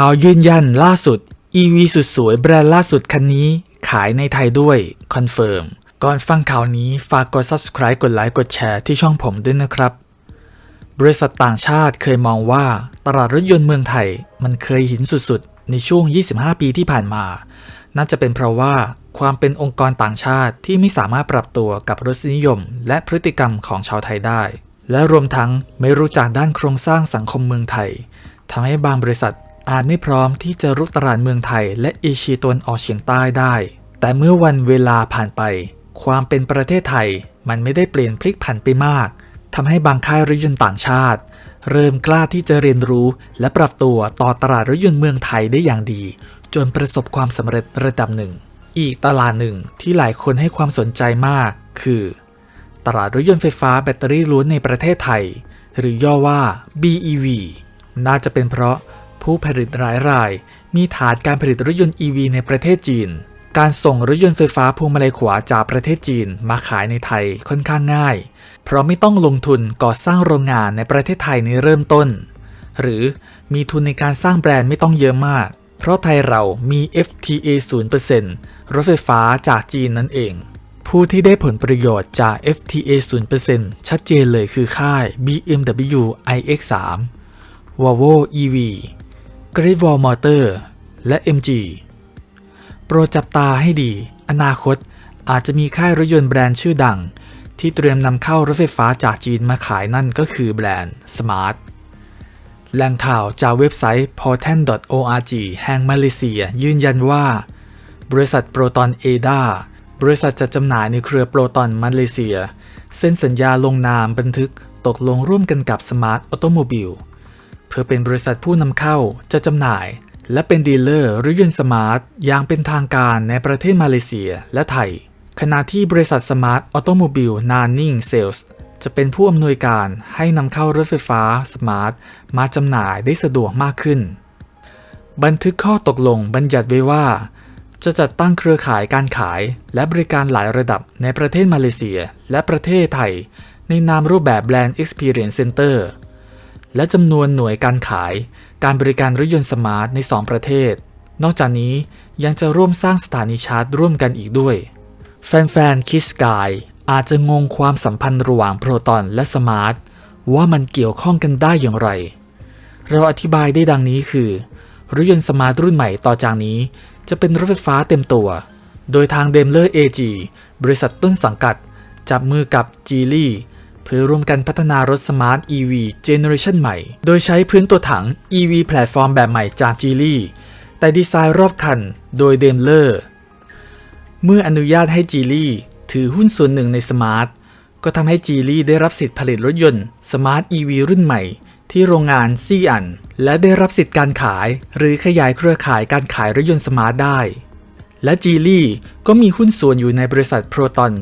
ข่าวยืนยันล่าสุด EV สุดสวยแบรนด์ล่าสุดคันนี้ขายในไทยด้วยคอนเฟิร์มก่อนฟังข่าวนี้ฝากกด subscribe กดไลค์กดแชร์ที่ช่องผมด้วยนะครับ บริษัทต่างชาติเคยมองว่าตลาดรถยนต์เมืองไทยมันเคยหินสุดๆ ในช่วง 25 ปีที่ผ่านมา น่าจะเป็นเพราะว่าความเป็นองค์กรต่างชาติที่ไม่สามารถปรับตัวกับรสนิยม และพฤติกรรมของชาวไทยได้ และรวมทั้งไม่รู้จักด้านโครงสร้างสังคมเมืองไทยทำให้บางบริษัท อาจไม่พร้อมที่จะรุกตลาดเมืองไทย และเอเชียตะวันออกเฉียงใต้ได้ แต่เมื่อวันเวลาผ่านไป ความเป็นประเทศไทยมันไม่ได้เปลี่ยนพลิกผันไปมากทำให้บางค่ายรถยนต์ต่างชาติ เริ่มกล้าที่จะเรียนรู้ และปรับตัวต่อตลาดรถยนต์เมืองไทยได้อย่างดี จนประสบความสำเร็จระดับหนึ่ง อีกตลาดหนึ่งที่หลายคนให้ความสนใจมาก คือ ตลาดรถยนต์ไฟฟ้าแบตเตอรี่ล้วนในประเทศไทย หรือย่อว่า BEV น่าจะเป็นเพราะ ผู้ผลิตหลายราย มีฐานการผลิตรถยนต์ EV ในประเทศจีน การส่งรถยนต์ไฟฟ้าพวงมาลัยขวาจากประเทศจีนมาขายในไทยค่อนข้างง่าย เพราะไม่ต้องลงทุนก่อสร้างโรงงานในประเทศไทยในเริ่มต้น หรือมีทุนในการสร้างแบรนด์ไม่ต้องเยอะมาก เพราะไทยเรามี FTA 0%รถไฟฟ้าจากจีนนั่นเอง ผู้ที่ได้ผลประโยชน์จาก FTA 0%ชัดเจนเลยคือค่าย BMW iX3 Volvo EV Great Wall Motor และ MG โปรดจับตาให้ดี อนาคตอาจจะมีค่ายรถยนต์แบรนด์ชื่อดัง ที่เตรียมนำเข้ารถไฟฟ้าจากจีนมาขายนั่นก็คือแบรนด์ Smart แหล่งข่าวจากเว็บไซต์ porten.org แห่งมาเลเซีย ยืนยันว่า บริษัทโปรตอนเอดาบริษัทจัดจำหน่ายในเครือโปรตอนมาเลเซีย เซ็นสัญญาลงนามบันทึกตกลงร่วมกันกับ Smart Automobile เพื่อเป็นบริษัทผู้นำเข้าจะจำหน่าย และเป็นดีลเลอร์รถยนต์สมาร์ทอย่างเป็นทางการในประเทศมาเลเซียและไทย ขณะที่บริษัทสมาร์ทออโตโมบิลนานิ่งเซลส์จะเป็นผู้อำนวยการให้นำเข้ารถไฟฟ้าสมาร์ทมาจำหน่ายได้สะดวกมากขึ้น บันทึกข้อตกลงบัญญัติไว้ว่า จะจัดตั้งเครือข่ายการขายและบริการหลายระดับในประเทศมาเลเซียและประเทศไทย ในนามรูปแบบแบรนด์ Experience Center และจำนวนหน่วยการขาย การบริการรถยนต์สมาร์ทใน 2 ประเทศ นอกจากนี้ยังจะร่วมสร้างสถานีชาร์จร่วมกันอีกด้วย แฟนๆคิสกายอาจจะงงความสัมพันธ์ระหว่างโปรตอนและสมาร์ทว่ามันเกี่ยวข้องกันได้อย่างไร เราอธิบายได้ดังนี้คือรถยนต์สมาร์ทรุ่นใหม่ต่อจากนี้ จะเป็นรถไฟฟ้าเต็มตัว โดยทางเดมเลอร์ AG บริษัทต้นสังกัด จับมือกับ g ีลี่ พื่อร่วมกันพัฒนารถสมาร์ท EV เจเนอเรชันใหม่ โดยใช้พื้นตัวถัง EV แพลตฟอร์มแบบใหม่จาก g ีลี่แต่ดีไซน์รอบคันโดยเดมเลอร์ เมื่ออนุญาตให้ g ีลี่ถือหุ้นส่วนหนึ่งในสมาร์ทก็ทำให้ g ีลี่ได้รับสิทธิ์ผลิตรถยนต์สมาร์ท EV รุ่นใหม่ ที่โรงงานซีอัน และได้รับสิทธิ์การขาย หรือขยายเครือข่ายการขายรถยนต์สมาร์ทได้ และ g ีลี่ก็มีหุ้นส่วนอยู่ในบริษัทโปรตอน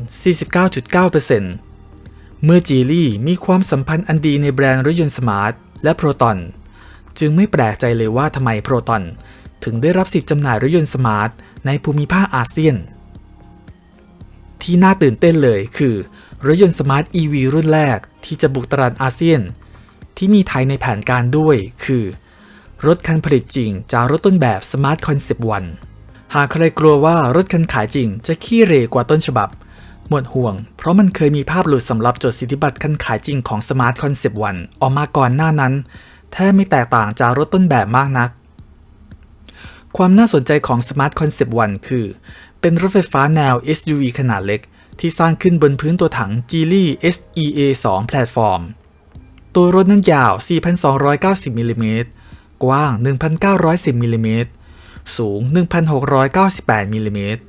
49.9% เมื่อ g ีลี่มีความสัมพันธ์อันดีในแบรนด์รถยนต์สมาร์ทและโปรตอนจึงไม่แปลกใจเลยว่าทำไมโปรตอนถึงได้รับสิทธิ์จำหน่ายรถยนต์สมาร์ทในภูมิภาคอาเซียน ที่น่าตื่นเต้นเลยคือ รถยนต์สมาร์ท EV รุ่นแรกที่จะบุกตลาดอาเซียน ที่มีไทยในแผนการด้วยคือ รถคันผลิตจริงจากรถต้นแบบ Smart Concept 1หากใครกลัวว่ารถคันขายจริงจะขี้เรกว่าต้นฉบับ หมดห่วง เพราะมันเคยมีภาพหลุดสำหรับจดสิทธิบัตรคันขายจริงของ Smart Concept 1ออกมาก่อนหน้านั้น แทบไม่แตกต่างจากรถต้นแบบมากนัก ความน่าสนใจของ Smart Concept 1คือ เป็นรถไฟฟ้าแนว SUV ขนาดเล็ก ที่สร้างขึ้นบนพื้นตัวถัง g e l y SEA 2 แพลตฟอร์ม ตัวรถนั้นยาว 4,290มิลลิเมตรกว้าง 1,910มิลลิเมตรสูง 1,698มิลลิเมตร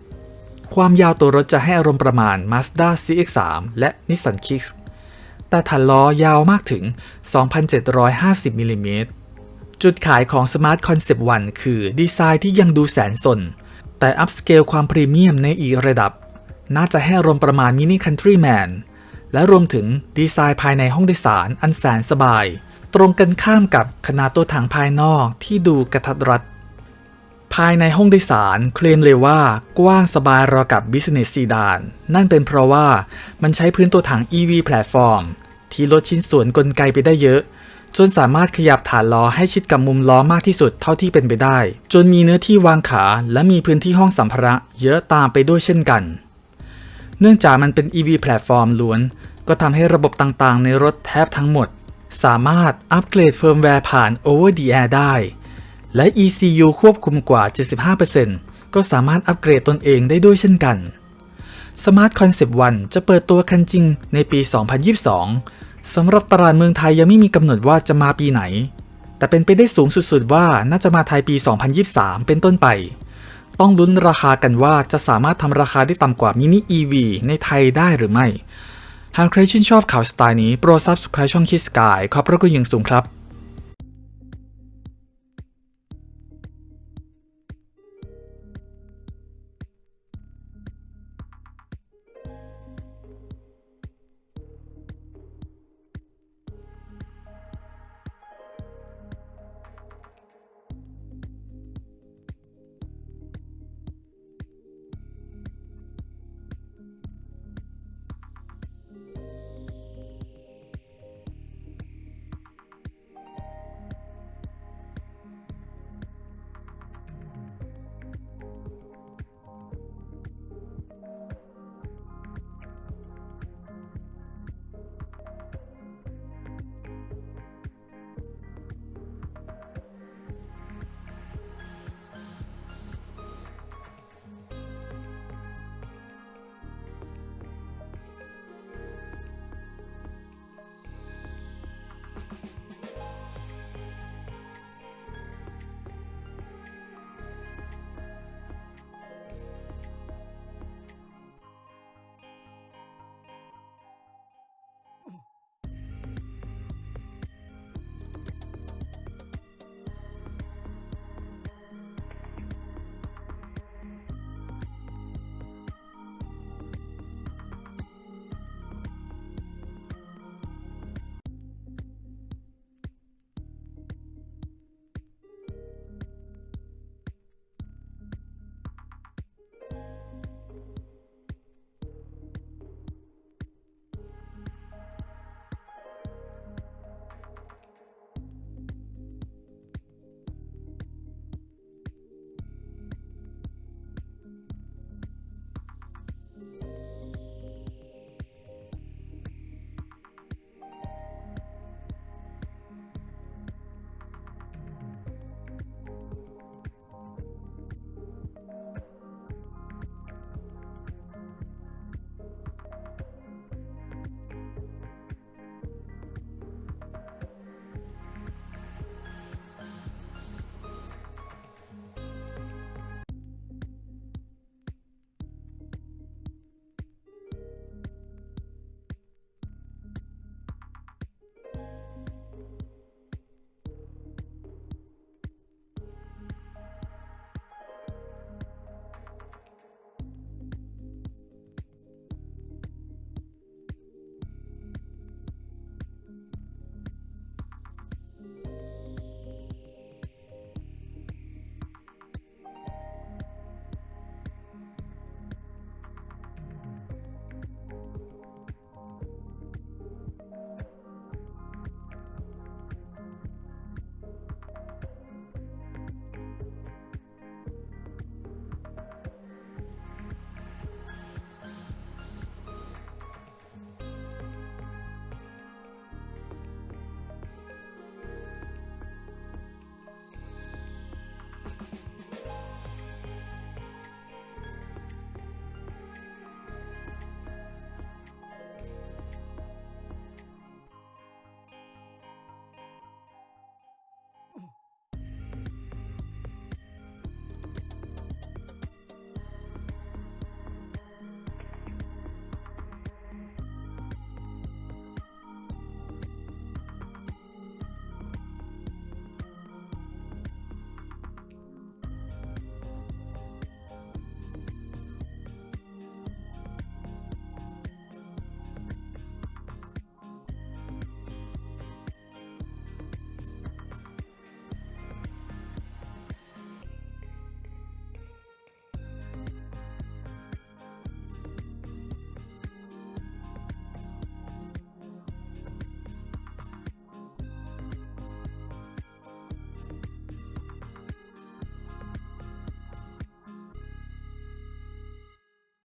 ความยาวตัวรถจะให้อารมณ์ประมาณ Mazda CX-3 และ Nissan Kicks แต่ฐานล้อยาวมากถึง 2,750มิลลิเมตรจุดขายของ Smart Concept 1คือดีไซน์ที่ยังดูแสนสน แต่อัพสเกลความพรีเมียมในอีกระดับ น่าจะให้อารมณ์ประมาณ Mini Countryman และรวมถึงดีไซน์ภายในห้องโดยสารอันแสนสบาย ตรงกันข้ามกับขนาดตัวถังภายนอกที่ดูกระทัดรัด ภายในห้องโดยสารเคลมเลยว่ากว้างสบายราวกับ Business Sedan นั่นเป็นเพราะว่ามันใช้พื้นตัวถัง EV แพลตฟอร์ม ที่ลดชิ้นส่วนกลไกไปได้เยอะ จนสามารถขยับฐานล้อให้ชิดกับมุมล้อมากที่สุดเท่าที่เป็นไปได้ จนมีเนื้อที่วางขาและมีพื้นที่ห้องสัมภาระเยอะตามไปด้วยเช่นกัน เนื่องจากมันเป็น EV แพลตฟอร์มล้วน ก็ทำให้ระบบต่างๆ ในรถแทบทั้งหมด สามารถอัปเกรดเฟิร์มแวร์ผ่าน Over the Air ได้ และ ECU ควบคุมกว่า 75%ก็สามารถอัปเกรดตนเองได้ด้วยเช่นกัน Smart Concept 1 จะเปิดตัวคันจริงในปี 2022 สำหรับตลาดเมืองไทยยังไม่มีกำหนดว่าจะมาปีไหน แต่เป็นไปได้สูงสุดๆว่าน่าจะมาไทยปี 2023 เป็นต้นไป ต้องลุ้นราคากันว่าจะสามารถทำราคาได้ต่ำกว่ามินิ EV ในไทยได้หรือไม่ หากใครชื่นชอบข่าวสไตล์นี้โปรด Subscribe ช่องคิสกายขอบพระคุณอย่างสูงครับ